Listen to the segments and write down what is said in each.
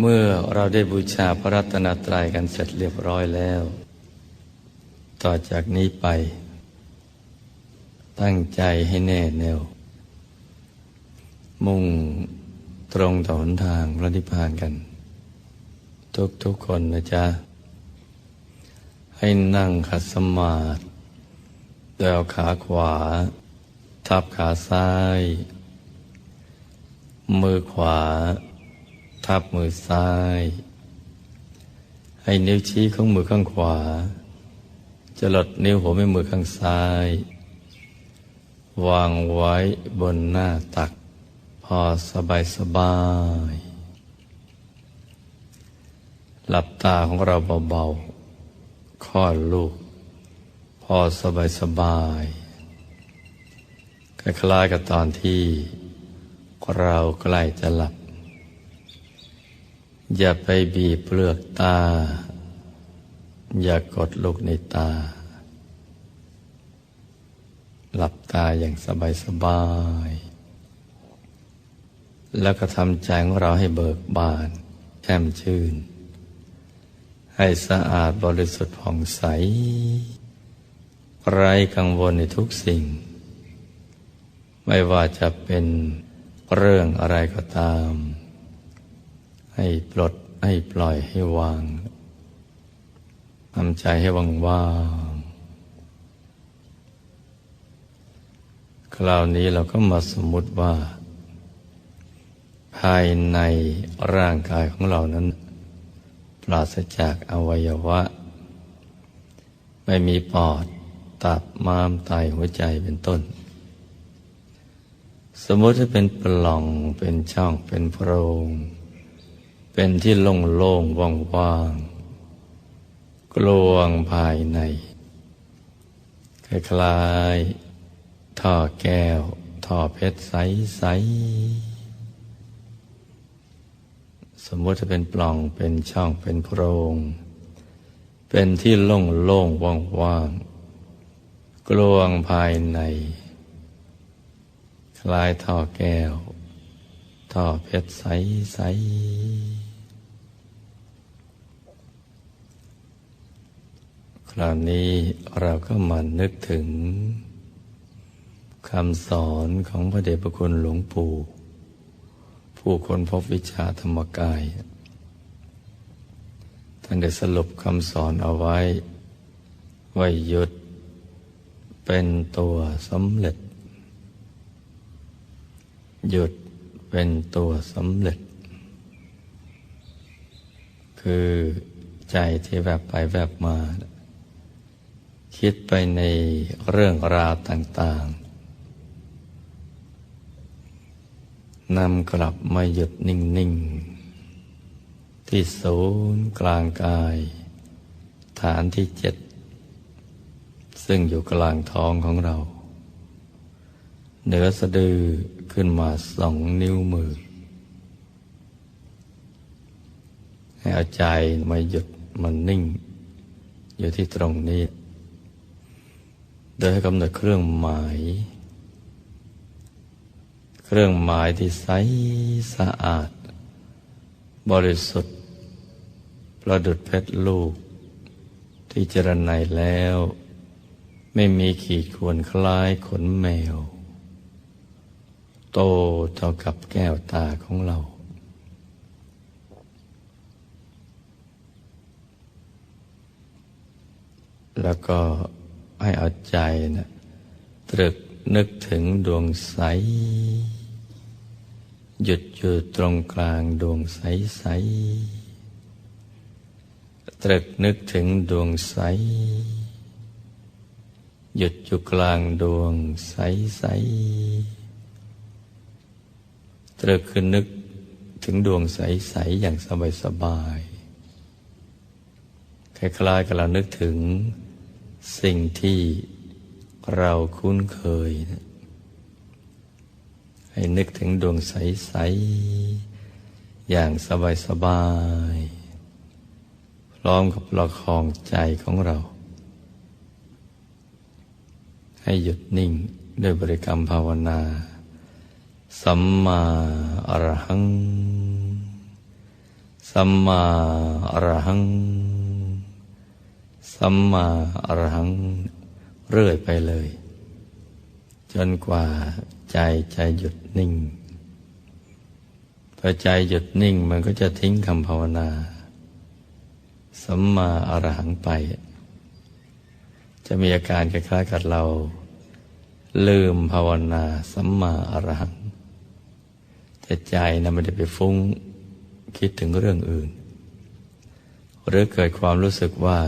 เมื่อเราได้บูชาพระรัตนตรัยกันเสร็จเรียบร้อยแล้ว ต่อจากนี้ไป ตั้งใจให้แน่แน่ว มุ่งตรงต่อหนทางพระนิพพานกัน ทุกทุกคนนะจ๊ะ ให้นั่งขัดสมาธิโดยเอาขาขวา ทับขาซ้าย มือขวา ทับมือซ้าย ให้นิ้วชี้ของมือข้างขวา จะหลดนิ้วหัวแม่มือข้างซ้าย วางไว้บนหน้าตัก พอสบายสบาย หลับตาของเราเบาๆคลอดลูก พอสบายสบายคล้ายๆกับตอนที่เราใกล้จะหลับ อย่าไปบีบเปลือกตา อย่ากดลูกในตา หลับตาอย่างสบายสบาย แล้วก็ทำใจของเราให้เบิกบานแช่มชื่น ให้สะอาดบริสุทธิ์ผ่องใส ไร้กังวลในทุกสิ่ง ไม่ว่าจะเป็นเรื่องอะไรก็ตาม ให้ปลดให้ปล่อยให้วางทำใจให้ว่างว่างคราวนี้เราก็มาสมมติว่า ภายในร่างกายของเรานั้น ปราศจากอวัยวะ ไม่มีปอด ตับม้ามไตหัวใจเป็นต้น สมมติจะเป็นปล่องเป็นช่องเป็นโพรง เป็นที่โล่งโล่งว่างว่างกลวงภายใน คล้ายๆท่อแก้ว ท่อเพชรใสๆสมมติจะเป็นปล่องเป็นช่องเป็นโพรง เป็นที่โล่งโล่งว่างว่างกลวงภายใน คล้ายท่อแก้วท่อเพชรใสๆ คราวนี้เราก็มานึกถึงคำสอนของพระเดชพระคุณหลวงปู่ ผู้คนพบวิชาธรรมกาย ท่านได้สรุปคำสอนเอาไว้ว่าหยุดเป็นตัวสำเร็จ หยุดเป็นตัวสำเร็จ คือใจที่แวบไปแวบมา คิดไปในเรื่องราวต่าง ๆนำกลับมาหยุดนิ่ง ๆ ที่ศูนย์กลางกาย ฐานที่เจ็ด ซึ่งอยู่กลางท้องของเรา เหนือสะดือขึ้นมาสองนิ้วมือ ให้เอาใจมาหยุดมันนิ่ง อยู่ที่ตรงนี้ โดยให้กำหนดเครื่องหมาย เครื่องหมายที่ใสสะอาด บริสุทธิ์ ประดุดเพชรลูก ที่เจรไนแล้ว ไม่มีขีดข่วนคล้ายขนแมว โตเท่ากับแก้วตาของเราแล้วก็ ให้เอาใจนะตรึกนึกถึงดวงใส หยุดอยู่ตรงกลางดวงใสใสตรึกนึกถึงดวงใส หยุดอยู่กลางดวงใสใสตรึกคือนึกถึงดวงใสใสอย่างสบายสบายคล้าย ๆ กับเรานึกถึง สิ่งที่เราคุ้นเคยนะให้นึกถึงดวงใส ๆ อย่างสบาย ๆ พร้อมกับประคองใจของเรา ให้หยุดนิ่งด้วยบริกรรมภาวนา สัมมาอรหัง สัมมาอรหัง สัมมาอรหังเรื่อยไปเลย จนกว่าใจใจหยุดนิ่งพอใจหยุดนิ่งมันก็จะทิ้งคำภาวนา สัมมาอรหังไป จะมีอาการคล้ายๆกับเรา ลืมภาวนา สัมมาอรหังแต่ใจนะไม่ได้ไปฟุ้งคิดถึงเรื่องอื่น หรือเกิดความรู้สึกว่า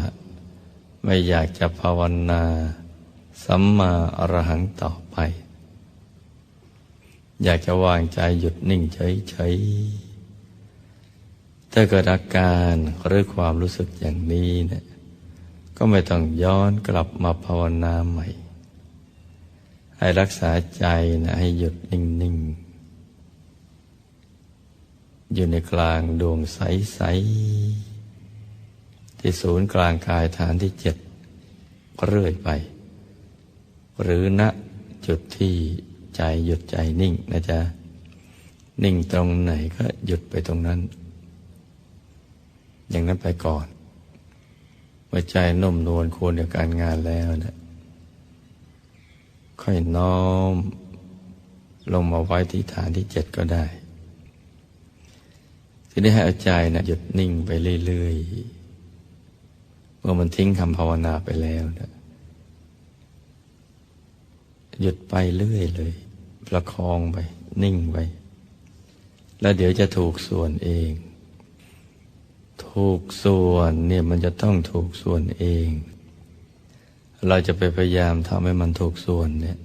ไม่อยากจะภาวนาสัมมาอรหังต่อไป อยากจะวางใจหยุดนิ่งเฉยๆถ้าเกิดอาการหรือความรู้สึกอย่างนี้เนี่ยก็ไม่ต้องย้อนกลับมาภาวนาใหม่ ให้รักษาใจนะให้หยุดนิ่งๆ อยู่ในกลางดวงใสๆ ที่ศูนย์กลางกายฐานที่เจ็ดเรื่อยไป หรือณจุดที่ใจหยุดใจนิ่งนะจ๊ะ นิ่งตรงไหนก็หยุดไปตรงนั้น อย่างนั้นไปก่อนเมื่อใจนุ่มนวลควรกับการงานแล้วนะค่อยน้อม ลงมาไว้ที่ฐานที่เจ็ดก็ได้ ทีนี้ให้เอาใจนะหยุดนิ่งไปเรื่อยๆ มื่อมันทิ้งคำภาวนาไปแล้วนะหยุดไปเรื่อยเลย ประคองไป นิ่งไป แล้วเดี๋ยวจะถูกส่วนเอง ถูกส่วนเนี่ยมันจะต้องถูกส่วนเอง เราจะไปพยายามทำให้มันถูกส่วนเนี่ย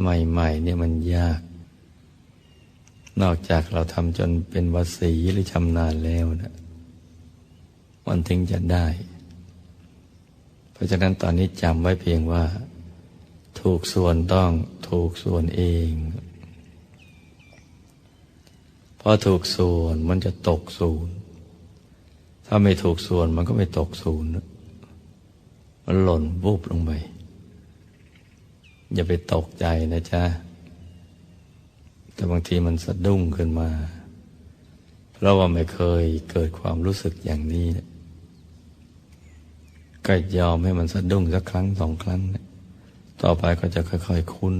ใหม่ๆเนี่ยมันยาก นอกจากเราทำจนเป็นวสีหรือชำนาญแล้วนะ มันถึงจะได้ เพราะฉะนั้นตอนนี้จำไว้เพียงว่า ถูกส่วนต้องถูกส่วนเอง พอถูกส่วนมันจะตกศูนย์ถ้าไม่ถูกส่วนมันก็ไม่ตกศูนย์มันหล่นบุบลงไป อย่าไปตกใจนะจ๊ะ แต่บางทีมันสะดุ้งขึ้นมา เพราะว่าไม่เคยเกิดความรู้สึกอย่างนี้ ก็ยอมให้มันสะดุ้งสักครั้งสองครั้ง ต่อไปก็จะค่อย ๆ คุ้น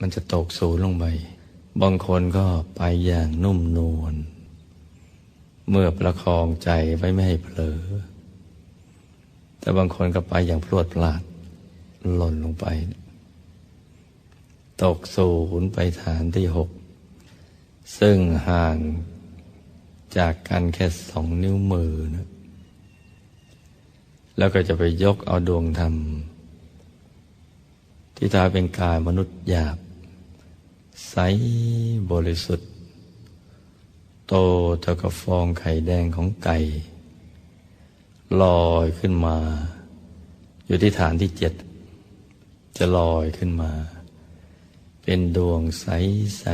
มันจะตกสูงลงไป บางคนก็ไปอย่างนุ่มนวล เมื่อประคองใจไว้ไม่ให้เผลอ แต่บางคนก็ไปอย่างพรวดพลาด หล่นลงไป ตกศูนย์ไปฐานที่หก ซึ่งห่างจากกันแค่สองนิ้วมือนะ แล้วก็จะไปยกเอาดวงธรรม ที่ตาเป็นกายมนุษย์หยาบ ใสบริสุทธิ์ โตเท่ากับฟองไข่แดงของไก่ลอยขึ้นมา อยู่ที่ฐานที่เจ็ด จะลอยขึ้นมา เป็นดวงใสใส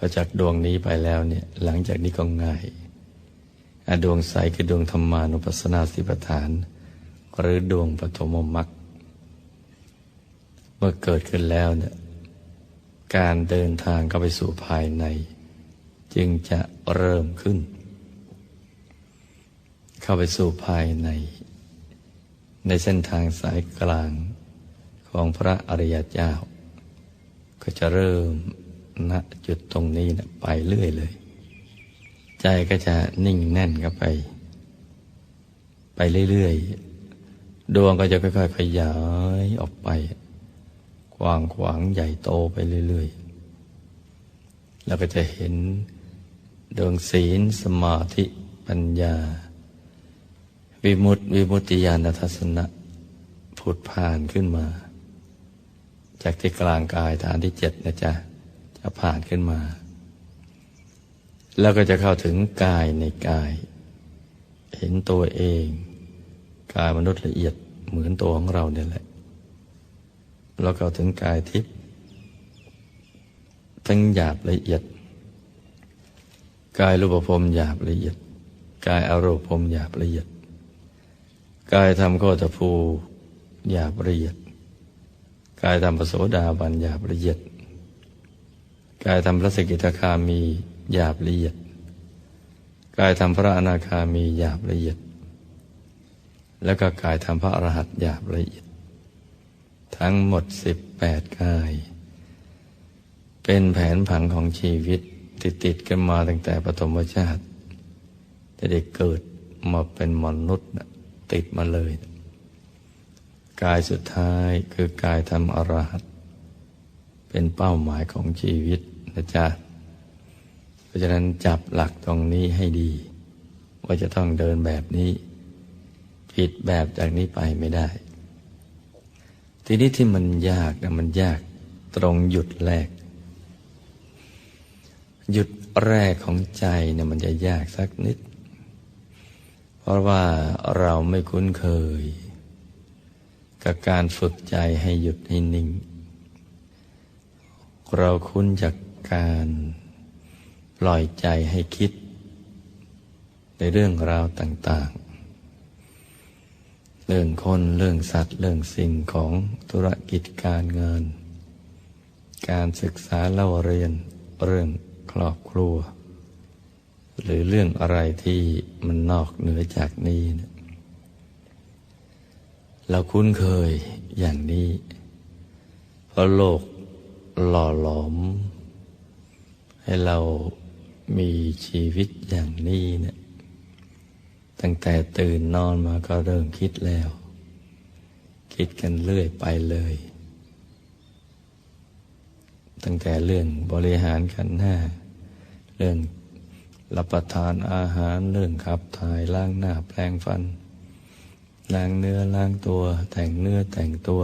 พอจากดวงนี้ไปแล้วเนี่ยหลังจากนี้ก็ง่ายดวงใสคือดวงธรรมานุปัสสนาสิปฐาน หรือดวงปฐมมรรคเมื่อเกิดขึ้นแล้วเนี่ยการเดินทางเข้าไปสู่ภายใน จึงจะเริ่มขึ้น เข้าไปสู่ภายใน ในเส้นทางสายกลางของพระอริยเจ้า ก็จะเริ่ม ณจุดตรงนี้นะไปเรื่อยเลย ใจก็จะนิ่งแน่นกับไป ไปเรื่อยๆ ดวงก็จะค่อยๆขยายออกไป กว้างขวางใหญ่โตไปเรื่อยๆ แล้วก็จะเห็นดวงศีลสมาธิปัญญา วิมุตติวิมุตติญาณทัศนะผุดผ่านขึ้นมา จากที่กลางกายฐานที่เจ็ดนะจ๊ะ ผ่านขึ้นมา แล้วก็จะเข้าถึงกายในกาย เห็นตัวเอง กายมนุษย์ละเอียดเหมือนตัวของเราเนี่ยแหละ แล้วเข้าถึงกายทิพย์ทั้งหยาบละเอียด กายรูปภพหยาบละเอียด กายอารมณ์ภพหยาบละเอียด กายทำโคตภูหยาบละเอียด กายธรรมปโสดาบันหยาบละเอียด กายธรรมพระสกิทาคามีหยาบละเอียด กายธรรมพระอนาคามีหยาบละเอียด แล้วก็กายธรรมพระอรหัตหยาบละเอียด ทั้งหมดสิบแปดกาย เป็นแผนผังของชีวิตติดติดกันมาตั้งแต่ปฐมชาติจะได้เกิดมาเป็นมนุษย์ติดมาเลย กายสุดท้ายคือกายธรรมอรหัต เป็นเป้าหมายของชีวิตนะจ๊ะ เพราะฉะนั้นจับหลักตรงนี้ให้ดี ว่าจะต้องเดินแบบนี้ ผิดแบบจากนี้ไปไม่ได้ ทีนี้ที่มันยากนะมันยากตรงหยุดแรก หยุดแรกของใจเนี่ยมันจะยากสักนิด เพราะว่าเราไม่คุ้นเคย กับการฝึกใจให้หยุดให้นิ่ง เราคุ้นจากการปล่อยใจให้คิด ในเรื่องราวต่าง ๆ เรื่องคนเรื่องสัตว์ เรื่องสิ่งของธุรกิจการเงานการศึกษาเล่าเรียนเรื่องครอบครัว หรือเรื่องอะไรที่มันนอกเหนือจากนี้นะเราคุ้นเคยอย่างนี้ เพราะโลก หล่อหลอม ให้เรามีชีวิตอย่างนี้เนะี่ยตั้งแต่ตื่นนอนมาก็เริ่มคิดแล้ว คิดกันเรื่อยไปเลย ตั้งแต่เรื่องบริหารขันห้าเรื่องรับประทานอาหารเรื่องขับถ่ายล้างหน้าแปลงฟันล้างเนื้อล้างตัว แต่งเนื้อแต่งตัว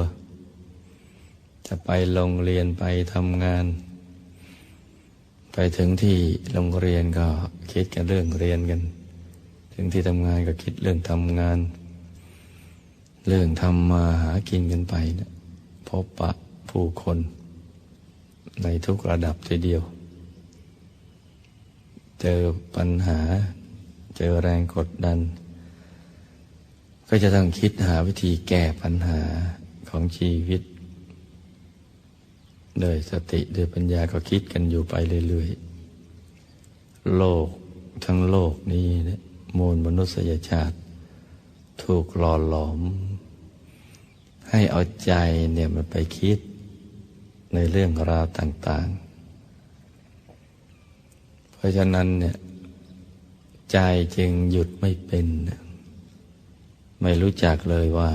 จะไปโรงเรียนไปทำงาน ไปถึงที่โรงเรียนก็คิดกันเรื่องเรียนกัน ถึงที่ทำงานก็คิดเรื่องทำงาน เรื่องทำมาหากินกันไปนะพบปะผู้คน ในทุกระดับทีเดียว เจอปัญหา เจอแรงกดดัน ก็จะต้องคิดหาวิธีแก้ปัญหาของชีวิต โดยสติโดยปัญญาก็คิดกันอยู่ไปเรื่อยๆ โลกทั้งโลกนี้เนี่ยมูลมนุษยชาติ ถูกหล่อหลอม ให้เอาใจเนี่ยมันไปคิด ในเรื่องราวต่าง ๆ เพราะฉะนั้นเนี่ยใจจึงหยุดไม่เป็น ไม่รู้จักเลยว่า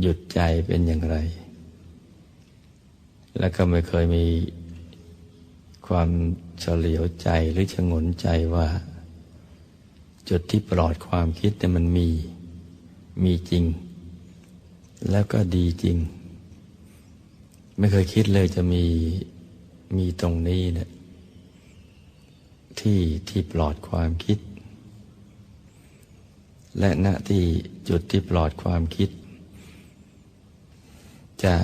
หยุดใจเป็นอย่างไร และก็ไม่เคยมีความเฉลียวใจหรือชงนใจว่า จุดที่ปลอดความคิดเนี่มันมีมีจริง แล้วก็ดีจริง ไม่เคยคิดเลยจะมีมีตรงนี้เนะี่ยที่ที่ปลอดความคิด และณที่จุดที่ปลอดความคิด จะ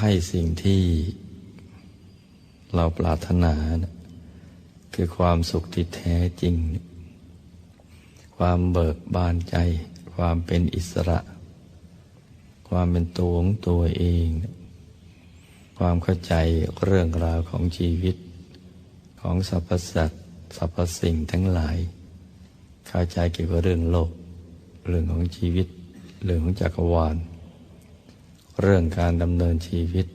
ให้สิ่งที่เราปรารถนานะคือความสุขที่แท้จริง ความเบิกบานใจ ความเป็นอิสระ ความเป็นตัวของตัวเอง ความเข้าใจเรื่องราวของชีวิต ของสรรพสัตว์สรรพสิ่งทั้งหลาย เข้าใจเกี่ยวกับเรื่องโลก เรื่องของชีวิต เรื่องของจักรวาล เรื่องการดำเนินชีวิต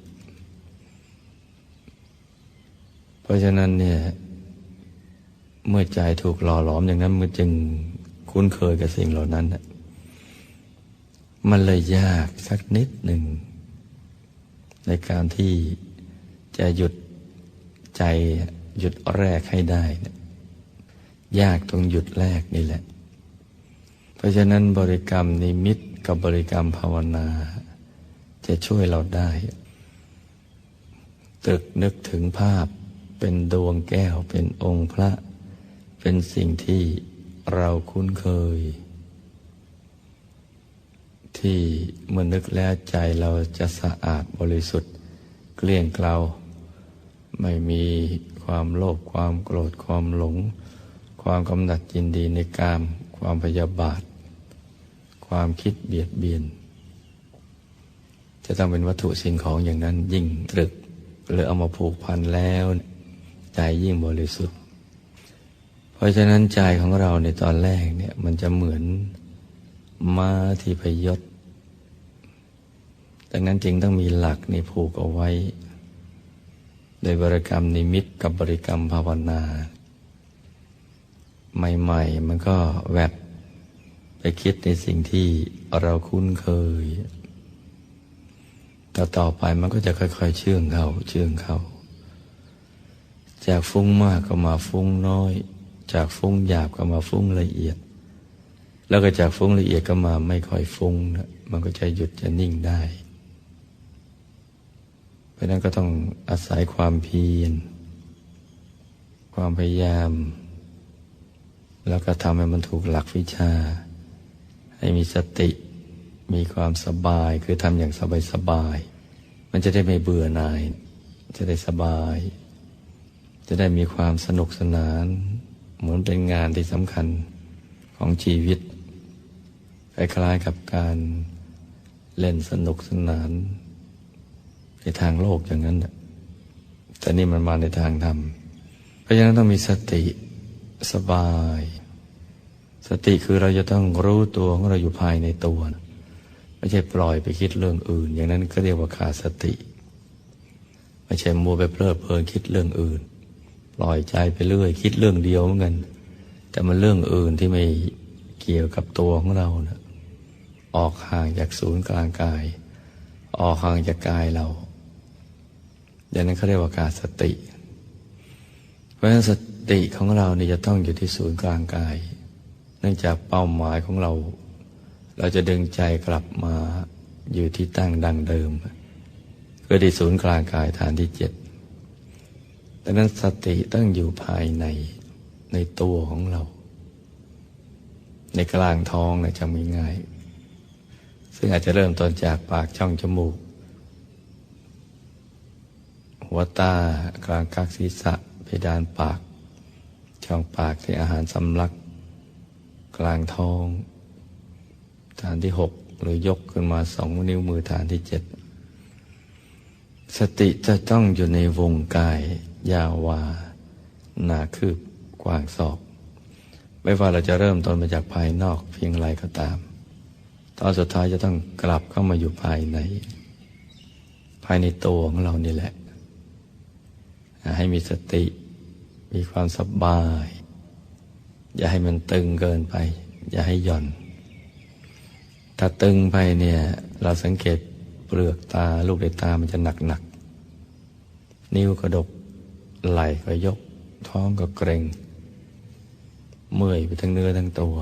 เพราะฉะนั้นเนี่ย เมื่อใจถูกหล่อหลอมอย่างนั้นมันจึงคุ้นเคยกับสิ่งเหล่านั้น มันเลยยากสักนิดหนึ่ง ในการที่จะหยุดใจหยุดแรกให้ได้นะยากตรงหยุดแรกนี่แหละ เพราะฉะนั้นบริกรรมนิมิตกับบริกรรมภาวนา จะช่วยเราได้ตึกนึกถึงภาพเป็นดวงแก้วเป็นองค์พระ เป็นสิ่งที่เราคุ้นเคย ที่เมื่อนึกแล้วใจเราจะสะอาดบริสุทธิ์ เกลี้ยงเกลาไม่มีความโลภความโกรธความหลง ความกำหนัดยินดีในกาม ความพยาบาท ความคิดเบียดเบียน จะต้องเป็นวัตถุสิ่งของอย่างนั้นยิ่งตรึก หรือเอามาผูกพันแล้ว ใจยิ่งบริสุทธิ์ เพราะฉะนั้นใจของเราในตอนแรกเนี่ยมันจะเหมือนม้าที่พยศดังนั้นจึงต้องมีหลักในผูกเอาไว้ โดยบริกรรมนิมิตกับบริกรรมภาวนา ใหม่ ๆ มันก็แวบไปคิดในสิ่งที่เราคุ้นเคย ต่ต่อไปมันก็จะค่อยๆเชื่องเข้าเชื่องเข้า จากฟุ้งมากก็มาฟุ้งน้อย จากฟุ้งหยาบก็มาฟุ้งละเอียด แล้วก็จากฟุ้งละเอียดก็มาไม่ค่อยฟุ้งนะมันก็จะหยุดจะนิ่งได้ เพราะนั้นก็ต้องอาศัยความเพียร ความพยายาม แล้วก็ทำให้มันถูกหลักวิชา ให้มีสติ มีความสบายคือทำอย่างสบายสบาย มันจะได้ไม่เบื่อหน่าย จะได้สบาย จะได้มีความสนุกสนาน เหมือนเป็นงานที่สำคัญของชีวิตคล้ายๆกับการเล่นสนุกสนาน ในทางโลกอย่างนั้นแต่นี่มันมาในทางธรรม เพราะฉะนั้นต้องมีสติสบาย สติคือเราจะต้องรู้ตัวของเราอยู่ภายในตัวนะ ไม่ใช่ปล่อยไปคิดเรื่องอื่น อย่างนั้นก็เรียกว่าขาดสติ ไม่ใช่มัวไปเพลิดเพลินคิดเรื่องอื่น ปล่อยใจไปเรื่อย คิดเรื่องเดียวเหมือนกัน แต่มันเรื่องอื่นที่ไม่เกี่ยวกับตัวของเรานะออกห่างจากศูนย์กลางกาย ออกห่างจากกายเรา อย่างนั้นเขาเรียกว่าขาดสติ เพราะฉะนั้นสติของเราเนี่ยจะต้องอยู่ที่ศูนย์กลางกาย เนื่องจากเป้าหมายของเรา เราจะดึงใจกลับมาอยู่ที่ตั้งดังเดิมคือที่ศูนย์กลางกายฐานที่เจ็ดดังนั้นสติต้องอยู่ภายในในตัวของเรา ในกลางท้องนะจำง่ายๆซึ่งอาจจะเริ่มต้นจากปากช่องจมูก หัวตากลางกักศีรษะเพดานปาก ช่องปากที่อาหารสำลัก กลางท้อง ฐานที่หกหรือยกขึ้นมาสองนิ้วมือฐานที่เจ็ดสติจะต้องอยู่ในวงกายยาววาหนาคืบกว้างศอก ไม่ว่าเราจะเริ่มต้นมาจากภายนอกเพียงไรก็ตาม ตอนสุดท้ายจะต้องกลับเข้ามาอยู่ภายใน ภายในตัวของเรานี่แหละ ให้มีสติ มีความสบาย อย่าให้มันตึงเกินไป อย่าให้หย่อน ถ้าตึงไปเนี่ย เราสังเกตเปลือกตาลูกในตามันจะหนักหนักนิ้วกระดก ไหล่ก็ยก ท้องก็เกร็งเมื่อยไปทั้งเนื้อทั้งตัว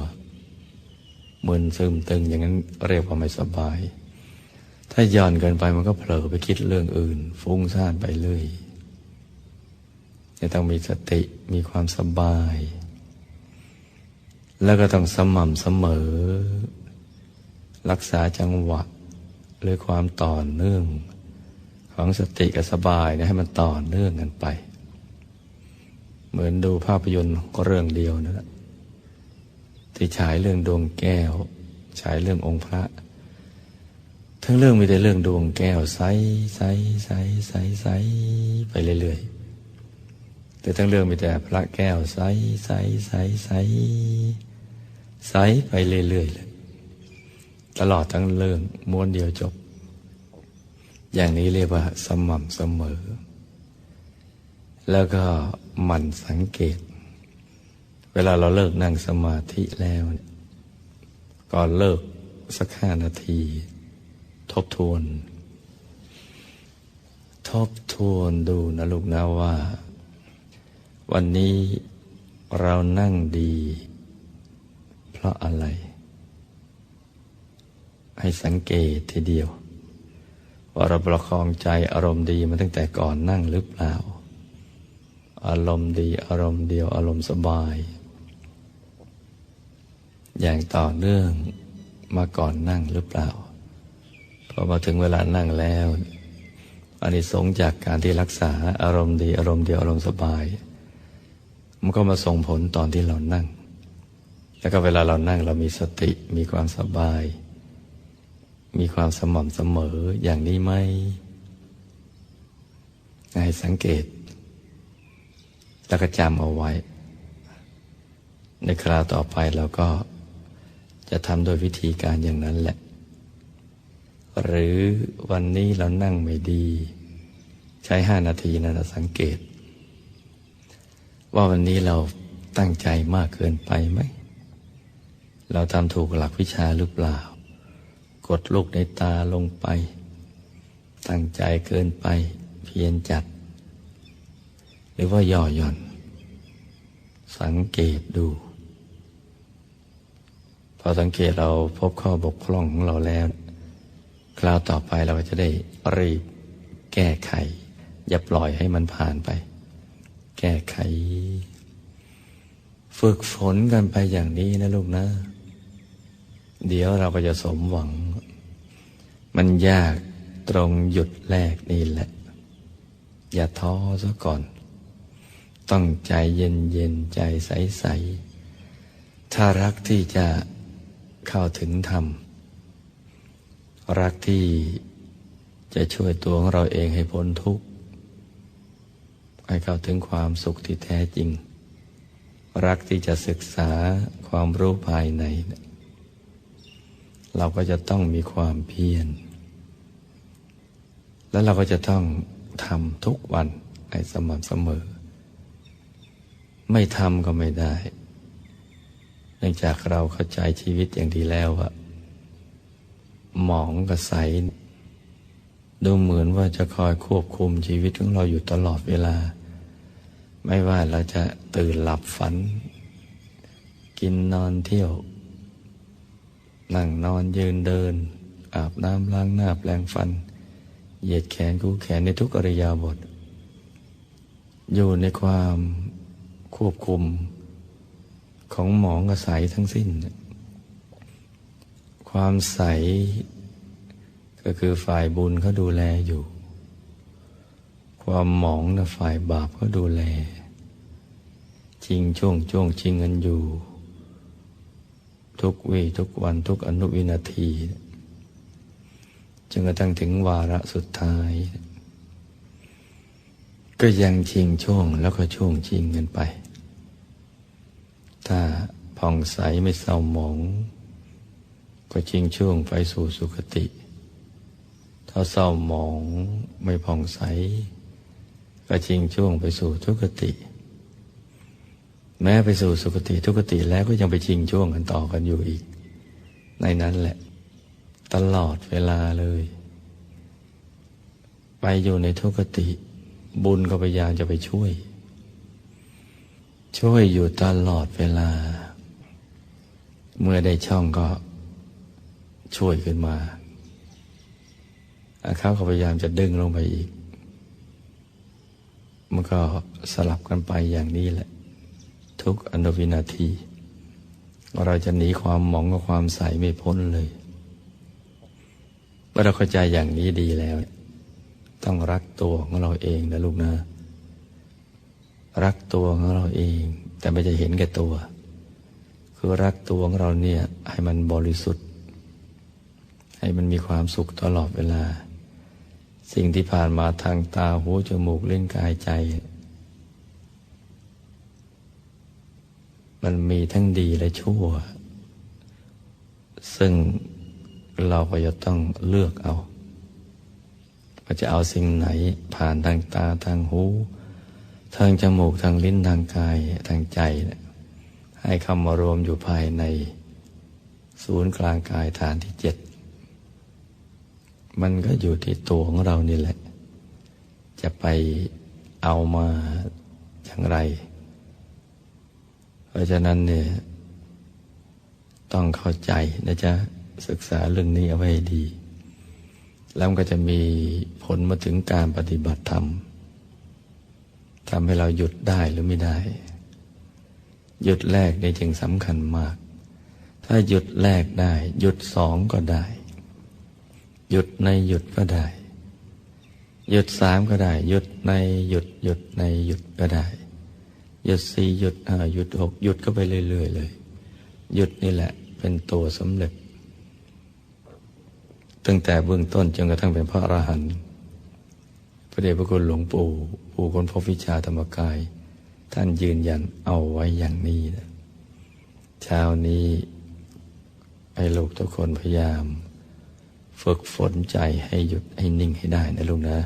มึนซึมตึงอย่างนั้นเรียกว่าไม่สบาย ถ้าย่อนเกินไปมันก็เผลอไปคิดเรื่องอื่น ฟุ้งซ่านไปเรื่อยจะต้องมีสติมีความสบาย แล้วก็ต้องสม่ำเสมอ รักษาจังหวะ หรือความต่อเนื่อง ของสติกับสบายนะให้มันต่อเนื่องกันไป เหมือนดูภาพยนตร์ก็เรื่องเดียวนะที่ฉายเรื่องดวงแก้ว ฉายเรื่ององค์พระ ทั้งเรื่องมีแต่เรื่องดวงแก้วใสใสใสใสใสไปเรื่อยๆแต่ทั้งเรื่องมีแต่พระแก้วใสใสใสใสใสไปเรื่อยๆเลย ตลอดทั้งเรื่องม้วนเดียวจบ อย่างนี้เรียกว่าสม่ำเสมอ แล้วก็หมั่นสังเกต เวลาเราเลิกนั่งสมาธิแล้วก่อนเลิกสักห้านาที ทบทวน ทบทวนดูนะลูกนะว่า วันนี้เรานั่งดี เพราะอะไร ให้สังเกตทีเดียว ว่าเราประคองใจอารมณ์ดีมาตั้งแต่ก่อนนั่งหรือเปล่า อารมณ์ดีอารมณ์เดียวอารมณ์สบาย อย่างต่อเนื่องมาก่อนนั่งหรือเปล่าพอมาถึงเวลานั่งแล้วอันนี้สงจากการที่รักษาอารมณ์ดีอารมณ์เดียวอารมณ์สบาย มันก็มาส่งผลตอนที่เรานั่ง แล้วก็เวลาเรานั่งเรามีสติมีความสบาย มีความสม่ำเสมออย่างนี้ไหมให้สังเกต แล้วก็จำเอาไว้ ในคราวต่อไปเราก็จะทำโดยวิธีการอย่างนั้นแหละ หรือวันนี้เรานั่งไม่ดี ใช้ห้านาทีนะั้นสังเกต ว่าวันนี้เราตั้งใจมากเกินไปไหม เราทำถูกหลักวิชาหรือเปล่า ดลูกในตาลงไป ตั้งใจเกินไปเพียนจัด หรือว่าย่อหย่อน สังเกตดู พอสังเกตเราพบข้อบกพร่องของเราแล้ว คราวต่อไปเราจะได้รีบแก้ไข อย่าปล่อยให้มันผ่านไป แก้ไข ฝึกฝนกันไปอย่างนี้นะลูกนะเดี๋ยวเราก็จะสมหวัง มันยากตรงหยุดแรกนี่แหละ อย่าท้อซะก่อน ต้องใจเย็นเย็นใจใสใสถ้ารักที่จะเข้าถึงธรรม รักที่จะช่วยตัวของเราเองให้พ้นทุกข์ให้เข้าถึงความสุขที่แท้จริง รักที่จะศึกษาความรู้ภายใน เราก็จะต้องมีความเพียร แล้วเราก็จะต้องทำทุกวันให้สม่ำเสมอ ไม่ทำก็ไม่ได้ เนื่องจากเราเข้าใจชีวิตอย่างดีแล้วอะหมองกับใส ดูเหมือนว่าจะคอยควบคุมชีวิตของเราอยู่ตลอดเวลา ไม่ว่าเราจะตื่นหลับฝัน กินนอนเที่ยว นั่งนอนยืนเดิน อาบน้ำล้างหน้าแปลงฟัน เหยียดแขนกู้แขนในทุกอริยาบท อยู่ในความควบคุมของหมองกระใสทั้งสิ้น ความใสก็คือฝ่ายบุญเขาดูแลอยู่ ความหมองนะฝ่ายบาปก็ดูแล จริงช่วงช่วงชิงกันอยู่ ทุกวีทุกวันทุกอนุวินาทีจนกระทั่งถึงวาระสุดท้าย ก็ยังชิงช่วงแล้วก็ช่วงชิงกันไป ถ้าผ่องใสไม่เศร้าหมอง ก็ชิงช่วงไปสู่สุคติ ถ้าเศร้าหมองไม่ผ่องใส ก็ชิงช่วงไปสู่ทุกติ แม้ไปสู่สุคติทุกติแล้วก็ยังไปชิงช่วงกันต่อกันอยู่อีก ในนั้นแหละ ตลอดเวลาเลย ไปอยู่ในทุกติ บุญก็พยายามจะไปช่วย ช่วยอยู่ตลอดเวลา เมื่อได้ช่องก็ช่วยขึ้นมาเขาก็พยายามจะดึงลงไปอีก มันก็สลับกันไปอย่างนี้แหละ ทุกอนุวินาที เราจะหนีความหมองกับความใสไม่พ้นเลยเมื่อเราเข้าใจอย่างนี้ดีแล้ว ต้องรักตัวของเราเองนะลูกนะ รักตัวของเราเอง แต่ไม่จะเห็นแก่ตัว คือรักตัวของเราเนี่ย ให้มันบริสุทธิ์ ให้มันมีความสุขตลอดเวลา สิ่งที่ผ่านมาทางตาหูจมูกเล่นกายใจ มันมีทั้งดีและชั่ว ซึ่งเราก็จะต้องเลือกเอาว่าจะเอาสิ่งไหนผ่านทางตาทางหู ทางจมูกทางลิ้นทางกายทางใจ ให้คำมารวมอยู่ภายในศูนย์กลางกายฐานที่เจ็ด มันก็อยู่ที่ตัวของเรานี่แหละ จะไปเอามาอย่างไร เพราะฉะนั้นเนี่ยต้องเข้าใจนะจ๊ะ ศึกษาเรื่องนี้เอาไว้ดี แล้วก็จะมีผลมาถึงการปฏิบัติธรรมทำให้เราหยุดได้หรือไม่ได้ หยุดแรกนี่จึงสำคัญมาก ถ้าหยุดแรกได้ หยุดสองก็ได้ หยุดในหยุดก็ได้ หยุดสามก็ได้ หยุดในหยุดหยุดในหยุดก็ได้ หยุดสี่หยุดห้าหยุดหกหยุดก็ไปเรื่อยๆเลย หยุดนี่แหละ เป็นตัวสำเร็จ ตั้งแต่เบื้องต้นจนกระทั่งเป็นพระอรหันต์พระเดชพระคุณหลวงปู่ปู่คนพบวิชาธรรมกาย ท่านยืนยันเอาไว้อย่างนี้นะเช้านี้ให้ลูกทุกคนพยายาม ฝึกฝนใจให้หยุดให้นิ่งให้ได้นะลูกนะ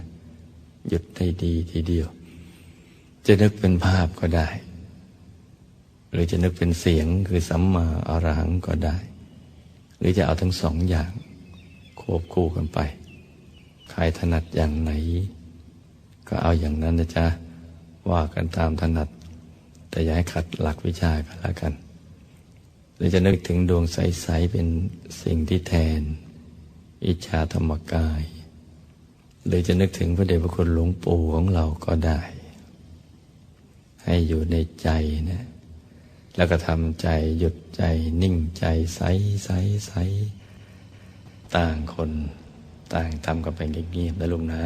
หยุดให้ดีทีเดียว จะนึกเป็นภาพก็ได้ หรือจะนึกเป็นเสียงคือสัมมาอรหังก็ได้ หรือจะเอาทั้งสองอย่าง ควบคู่กันไป ใครถนัดอย่างไหน ก็เอาอย่างนั้นนะจ๊ะ ว่ากันตามถนัด แต่อย่าให้ขัดหลักวิชากันละกัน หรือจะนึกถึงดวงใส ๆ เป็นสิ่งที่แทน อิจฉาธรรมกาย หรือจะนึกถึงพระเดชพระคุณหลวงปู่ของเราก็ได้ ให้อยู่ในใจนะแล้วก็ทำใจหยุดใจนิ่งใจใสใสใสต่างคนต่างทำกันไปเงียบๆนะลุงนะ